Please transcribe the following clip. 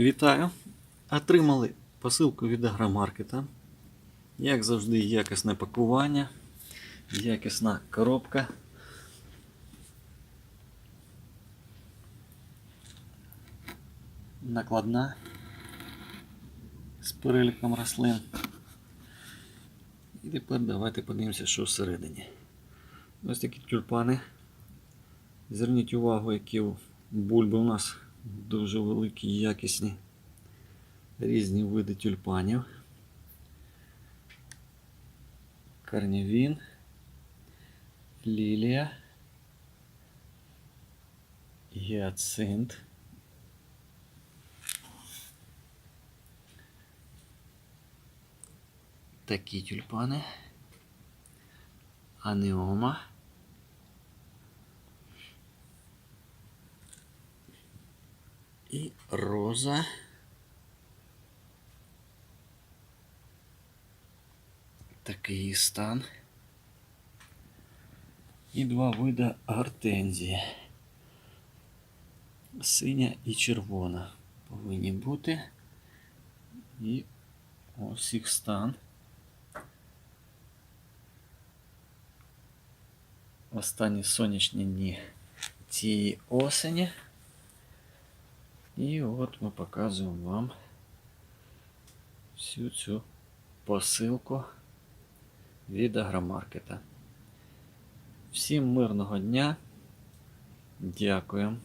Вітаю! Отримали посилку від агромаркета. Як завжди, якісне пакування, якісна коробка. Накладна з переліком рослин. І тепер давайте подивимося, що всередині. Ось такі тюльпани. Зверніть увагу, які бульби у нас дуже великі і якісні. Різні види тюльпанів. Карнівін, лілія, гіацинт. Такі тюльпани. Анеома. І роза. Такий стан. І два види гортензії. Синя і червона повинні бути. І ось стан. Останні сонячні дні цієї осені. І от ми показуємо вам всю цю посилку від агромаркета. Всім мирного дня. Дякуємо.